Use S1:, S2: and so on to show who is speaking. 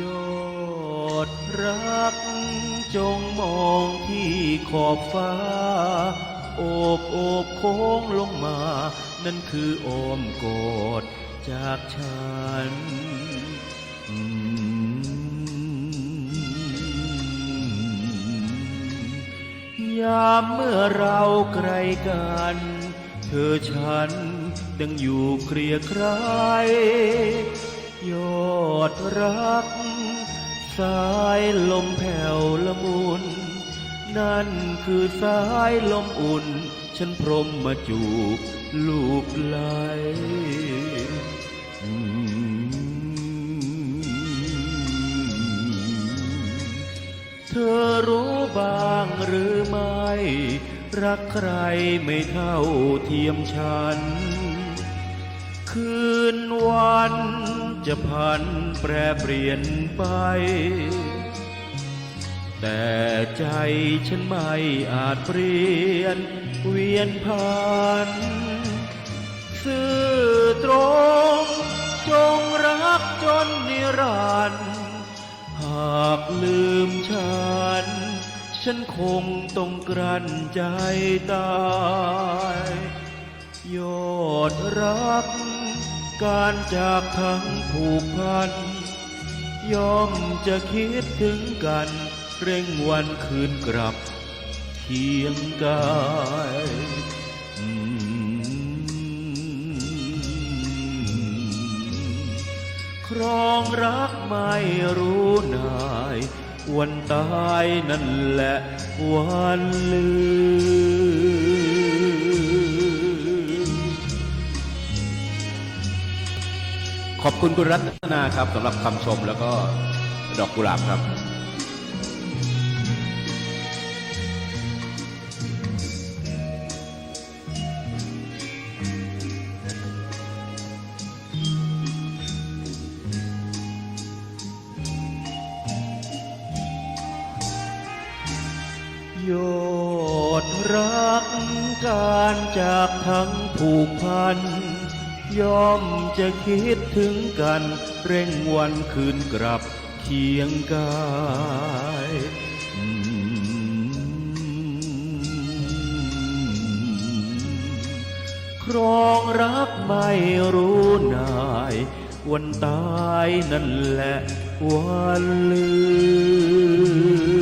S1: ยอดรักจงมองที่ขอบฟ้า โอบโอบโค้งลงมา นั่นคืออ้อมกอดจากฉัน ยามเมื่อเราไกลกัน เธอฉันดังอยู่เกลียใครยอ ดรัก สายลมแผ่วละมุน นั่นคือสายลมอุ่น ฉันพรมมาจูบลูบไหลเธอรู้บ้างหรือไม่ รักใครไม่เท่าเทียมฉัน คืนวัน จะพันแปรเปลี่ยนไป แต่ใจฉันไม่อาจเปลี่ยนเวียนผ่านซื่อตรง จงรักจนนิรันดร์หากลืมฉัน ฉันคงต้องกลั้นใจตาย ยอดรัก การจากทั้งผูกพันย่อมจะคิดถึงกัน เร่งวันคืนกลับเคียงกายครองรักไม่รู้นาย วันตายนั่นแหละวันลืม
S2: ขอบคุณคุณรัตนาครับสำหรับคำชมแล้วก็ดอกกุหลาบครับ
S1: ยดรักการจากทั้งผูกพัน ยอมจะคิดถึงกัน เร่งวันคืนกลับเคียงกายครองรักไม่รู้นาย วันตายนั่นแหละวันลืม